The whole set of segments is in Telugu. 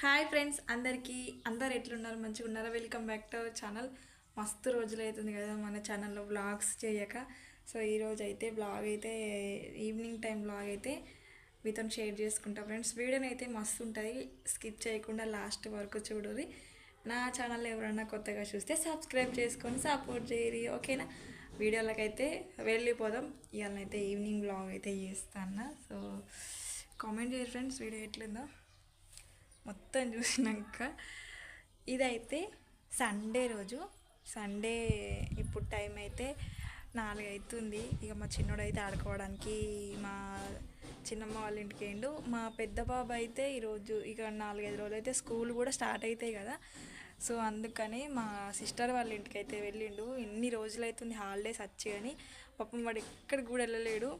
హాయ్ ఫ్రెండ్స్ అందరికీ. అందరు ఎట్లున్నారు? మంచిగా ఉన్నారా welcome back to our channel. మస్తు రోజులు అవుతుంది కదా మన ఛానల్లో బ్లాగ్స్ చేయక. సో ఈరోజు అయితే బ్లాగ్ అయితే ఈవినింగ్ టైం బ్లాగ్ అయితే మీతో షేర్ చేసుకుంటా ఫ్రెండ్స్. వీడియోని అయితే మస్తు ఉంటుంది స్కిప్ చేయకుండా లాస్ట్ వరకు చూడరు నా ఛానల్ ఎవరైనా కొత్తగా చూస్తే సబ్స్క్రైబ్ చేసుకొని సపోర్ట్ చేయరి ఓకేనా? వీడియోలకైతే అయితే వెళ్ళిపోదాం. ఇవాళనైతే ఈవినింగ్ బ్లాగ్ అయితే చేస్తాను సో కామెంట్ చేయరు ఫ్రెండ్స్ వీడియో ఎట్లుందో. మొత్తం చూసినాక ఇదైతే సండే రోజు. సండే ఇప్పుడు టైం అయితే నాలుగు అవుతుంది ఇక మా చిన్నోడు అయితే ఆడుకోవడానికి మా చిన్నమ్మ వాళ్ళ ఇంటికి వెళ్ళు మా పెద్ద బాబు అయితే ఈరోజు ఇక నాలుగైదు రోజులు అయితే స్కూల్ కూడా స్టార్ట్ అవుతాయి కదా. సో అందుకని మా సిస్టర్ వాళ్ళ ఇంటికి అయితే వెళ్ళిండు. ఇన్ని రోజులు అవుతుంది హాలిడేస్ వచ్చి కానీ పాపం వాడు ఎక్కడికి కూడా వెళ్ళలేడు.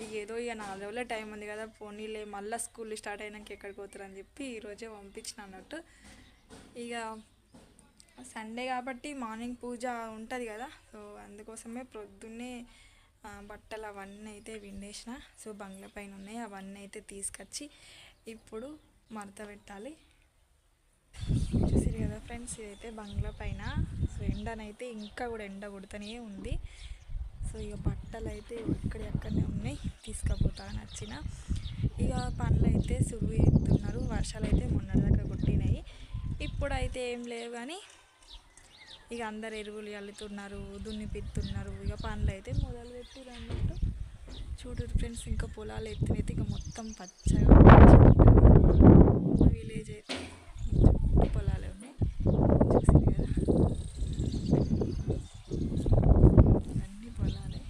ఇక ఏదో ఇక నాలుగు రోజుల టైం ఉంది కదా పోనీలే మళ్ళీ స్కూల్ స్టార్ట్ అయినాక ఎక్కడికి పోతారని చెప్పి ఈరోజే పంపించిన అన్నట్టు. ఇక సండే కాబట్టి మార్నింగ్ పూజ ఉంటుంది కదా సో అందుకోసమే ప్రొద్దున్నే బట్టలు అవన్నీ అయితే విండేసిన. సో బంగ్లా పైన ఉన్నాయి అవన్నీ అయితే తీసుకొచ్చి ఇప్పుడు మడత పెట్టాలి. చూసారు కదా ఫ్రెండ్స్ ఇదైతే బంగ్లా పైన సో ఎండనైతే ఇంకా కూడా ఎండ కొడుతూనే ఉంది. సో ఇక బట్టలు అయితే ఎక్కడెక్కడనే ఉన్నాయి. తీసుకుపోతా నచ్చిన ఇక పనులు అయితే సులువు ఎత్తున్నారు. వర్షాలు అయితే మొన్నటిదాకా కొట్టినాయి. ఇప్పుడైతే ఏం లేవు కానీ ఇక అందరు ఎరువులు చల్లుతున్నారు దున్నిపిస్తున్నారు ఇక పనులు అయితే మొదలు పెట్టి అన్నట్టు. చూడు ఫ్రెండ్స్ ఇంకా పొలాలు ఎత్తినైతే ఇక మొత్తం పచ్చగా విలేజ్ అయితే చుట్టూ పొలాలే ఉన్నాయి చూసారు కదా అన్ని పొలాలే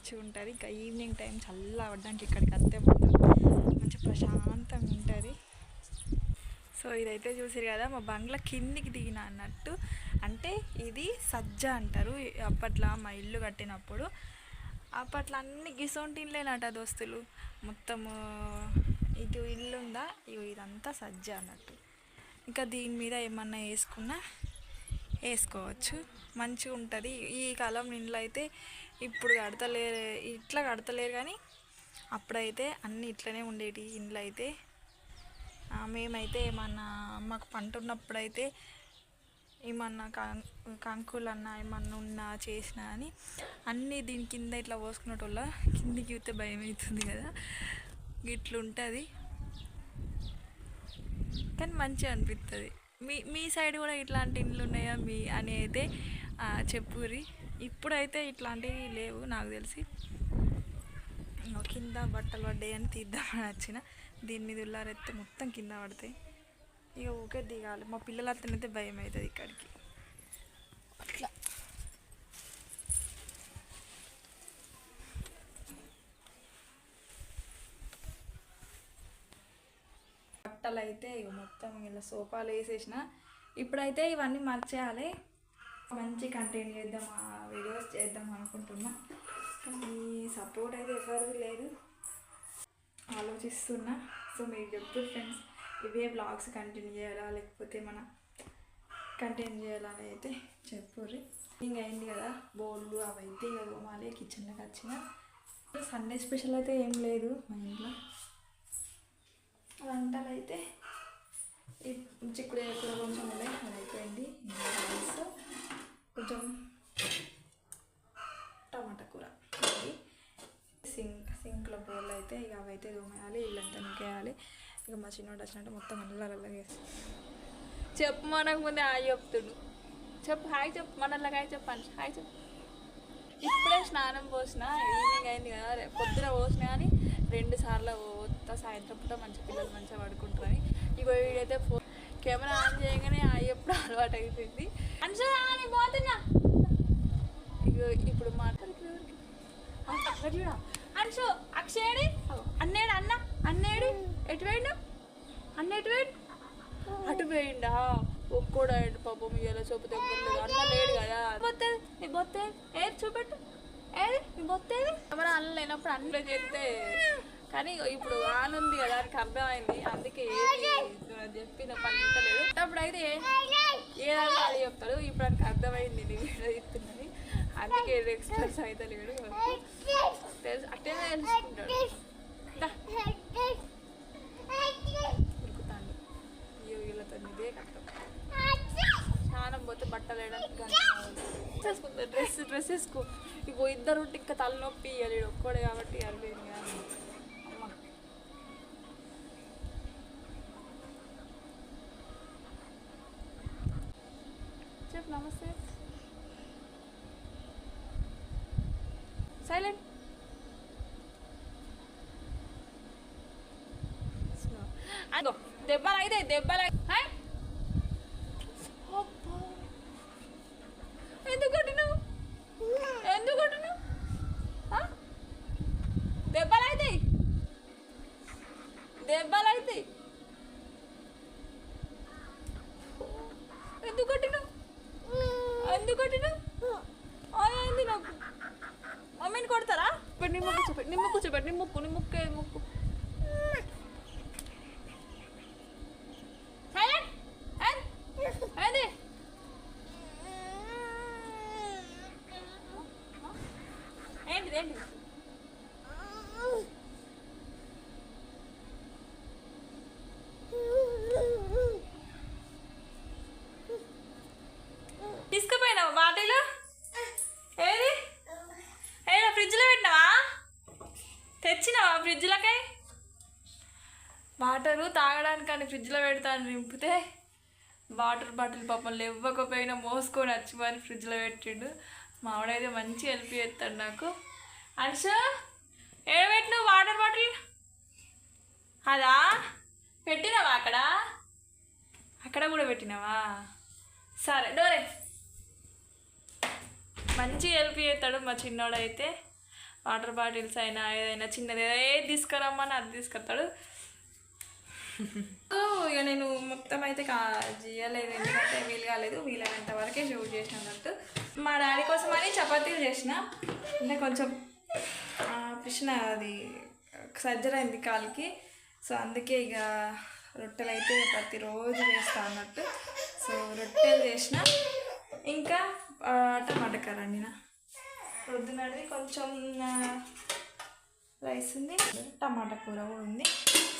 మంచిగా ఉంటుంది ఇంకా ఈవినింగ్ టైం చల్ల అవ్వడానికి ఇక్కడికి వస్తే మొత్తం మంచి ప్రశాంతంగా ఉంటుంది. సో ఇదైతే చూసారు కదా మా బంగ్లా కిందికి దిగిన అన్నట్టు. అంటే ఇది సజ్జ అంటారు అప్పట్లో మా ఇల్లు కట్టినప్పుడు. అప్పట్లో అన్ని గిసొంటిన్లేనట దోస్తులు. మొత్తము ఇటు ఇల్లు ఉందా ఇదంతా సజ్జ అన్నట్టు. ఇంకా దీని మీద ఏమన్నా వేసుకున్నా వేసుకోవచ్చు. మంచిగా ఉంటుంది ఈ కాలం ఇంట్లో అయితే ఇప్పుడు కడతలేరు ఇట్లా కడతలేరు కానీ అప్పుడైతే అన్నీ ఇట్లనే ఉండేటి. ఇండ్లు అయితే మేమైతే ఏమన్నా మాకు పంట ఉన్నప్పుడైతే ఏమన్నా కం కంకులన్నా ఏమన్నా ఉన్నా చేసినా అని అన్నీ దీని కింద ఇట్లా పోసుకునేటోళ్ళ కిందికి చూస్తే భయం అవుతుంది కదా. ఇట్లుంటుంది కానీ మంచిగా అనిపిస్తుంది మీ మీ సైడ్ కూడా ఇట్లాంటి ఇండ్లు ఉన్నాయా? మీ అని అయితే ఆ, చెప్పుర్రి. ఇప్పుడైతే ఇట్లాంటివి లేవు నాకు తెలిసి. కింద బట్టలు పడ్డాయి అని తీద్దామని వచ్చిన. దీని మీద ఉల్లారెత్తే మొత్తం కింద పడతాయి. ఇక ఊకే దిగాలి. మా పిల్లలు అతనైతే భయం అవుతుంది ఇక్కడికి. అట్లా. బట్టలు అయితే ఇక మొత్తం ఇలా సోఫాలు వేసేసిన. ఇప్పుడైతే ఇవన్నీ మర్చేయాలి. మంచి కంటెంట్ చేద్దాం ఆ వీడియోస్ చేద్దాం అనుకుంటున్నా. కానీ సపోర్ట్ అయితే ఎవరు లేదు. ఆలోచిస్తున్నా. సో మీరు చెప్తూ ఫ్రెండ్స్ ఇవే బ్లాగ్స్ కంటిన్యూ చేయాలా? లేకపోతే మన కంటిన్యూ చేయాలా అని అయితే చెప్పుర్రి. ఇంకా అయింది కదా బోళ్ళు అవి అయితే ఇక తోమాలి కిచెన్లోకి వచ్చిన. సండే స్పెషల్ అయితే ఏం లేదు మా ఇంట్లో. వంటలు అయితే చిక్కుడు కూర కొంచెం ఉన్నాయి అది అయిపోయింది ఇంకా రైస్ కొంచెం టమాటా కూర ఇది సింక్ సింక్లో బోర్లు అయితే ఇక అవైతే అయితే తోమేయాలి ఇల్లంతా నింకేయాలి. ఇక మా చిన్నోడు వచ్చినట్టు మొత్తం అల్లలల్లగా చేస్తాం చెప్పు మనకు ముందే హాయ్ చెప్తుడు. చెప్పు హాయ్ చెప్పు మనల్లాగా హాయ్ చెప్పండి హాయ్ చెప్పు. ఇప్పుడే స్నానం పోసిన ఈవినింగ్ అయింది కదా పొద్దున పోసిన కానీ రెండు సార్లు పోతా సాయంత్రం పూట మంచి పిల్లలు మంచిగా పడుకుంటారని ఇగో వీడైతే ఫోన్ కెమెరా ఆన్ చేయగానే హాయ్ ఎప్పుడు అలవాటు అయిపోయింది. అంశు అని పోతున్నా. ఇక ఇప్పుడు మాట్లాడుతున్నా అంశు అక్షయ్ అన్నేడు అన్న? అన్నేడు? ఎటు వేయండు అన్న ఎటు వేయండు అటు పోయిండా? ఒక్కోడు ఆయన పాపం ఇలా చూపు అన్న లేడు కదా. బొత్తేది నీ బొత్తే. ఏది చూపెట్టు? ఏది? నీ బొత్తేది మరి అన్న లేనప్పుడు అన్న చేస్తే కానీ ఇప్పుడు ఆన్ ఉంది కదా నాకు అర్థమైంది. అందుకే ఏది చెప్పిన పని ఇంటలేదు అప్పుడు అయితే ఏదన్నా అది చెప్తాడు. ఇప్పుడు నాకు అర్థమైంది. నేను చెప్తున్నది అందుకే ఎక్స్ప్రెస్ అయితే లేడు తెలుసు అట్టే తెలుసుకుంటాడు. ఉరుకుతాను అయ్యో వీళ్ళతో ఇదే కట్టం స్నానం పోతే బట్టలు వేయడానికి చేసుకుంటా డ్రెస్ డ్రెస్ వేసుకో. ఇగో ఇద్దరు ఉంటే ఇంకా తలనొప్పి ఇవ్వాలి ఒక్కడే కాబట్టి అరలేదు కానీ చెప్పు నమస్తే. సైలెంట్. దెబ్బలు అయితే దెబ్బలు ఎందుకు కొట్టినావు? ఎందుకు కొట్టినావు? దెబ్బలు అవుతాయి దెబ్బలు అవుతాయి ఎందుకు కొట్టినావు ఎందుకు కొట్టినావు అయింది నాకు మమ్మీని కొడతారా ఇప్పుడు నిమ్మ కూర్చోబెట్టి నిమ్మ కూర్చోబెట్టి నీ ముక్కు నీ ముక్కు ఏది ముక్కు సైలెంట్ ఏంది ఏంటిది ఏంటిది తీసుకుపోయినావా బాటిల్ ఏది ఏడా ఫ్రిడ్జ్లో పెట్టినావా తెచ్చినావా ఫ్రిడ్జ్లకై వాటరు తాగడానికని ఫ్రిడ్జ్లో పెడతాను నింపితే వాటర్ బాటిల్ పాపం ఇవ్వకపోయినా మోసుకొని వచ్చి మరి ఫ్రిడ్జ్లో పెట్టిండు. మావిడైతే మంచి హెల్ప్ చేస్తాడు నాకు. అంశ ఏడబెట్టినావు వాటర్ బాటిల్? అదా? పెట్టినావా అక్కడ? అక్కడ కూడా పెట్టినావా? సరే డోరే. మంచి హెల్ప్ చేస్తాడు మా చిన్నోడైతే. వాటర్ బాటిల్స్ అయినా ఏదైనా చిన్నది ఏది తీసుకురమ్మని అది తీసుకొస్తాడు. ఇక నేను మొత్తం అయితే కా చేయలేదు. ఎందుకంటే వీలు కాలేదు. వీలైనంత వరకే షూట్ చేసిన అన్నట్టు. మా డాడీ కోసం అని చపాతీలు చేసిన. అంటే కొంచెం ఆ, అది సర్జరీ అయింది కాలుకి. సో అందుకే ఇక రొట్టెలు అయితే ప్రతిరోజు చేస్తా అన్నట్టు. సో రొట్టెలు చేసిన. ఇంకా టమాటా కర్రీ వండిన. పొద్దున్నది కొంచెం రైస్ ఉంది. టమాటా కూర కూడా ఉంది.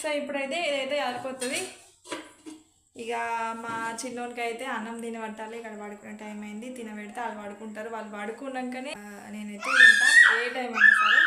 సో ఇప్పుడైతే ఇదైతే ఆరిపోతుంది ఇక మా చిన్నోనికి అయితే అన్నం తిని పట్టాలి ఇక్కడ పడుకునే టైం అయింది. తినబెడితే వాళ్ళు పడుకుంటారు. వాళ్ళు పడుకున్నాకనే నేనైతే తింటా. ఏ టైం అయినా సరే